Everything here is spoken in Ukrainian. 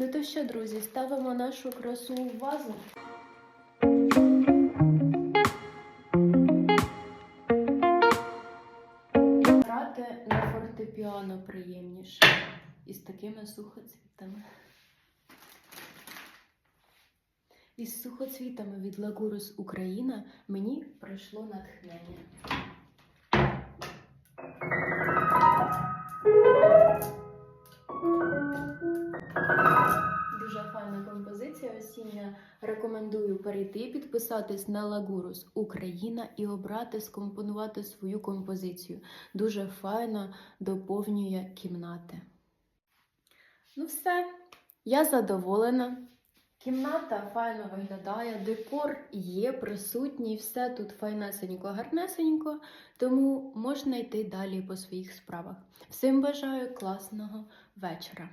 Ну то що, друзі, ставимо нашу красу в вазу. Грати на фортепіано приємніше із такими сухоцвітами. Із сухоцвітами від Лагурус Україна мені прийшло натхнення. Дуже файна композиція осіння. Рекомендую перейти, підписатись на Лагурус Україна і обрати, скомпонувати свою композицію. Дуже файно доповнює кімнати. Ну, все, я задоволена. Кімната файно виглядає, декор є присутній, все тут файнесенько, гарнесенько, тому можна йти далі по своїх справах. Всім бажаю класного вечора.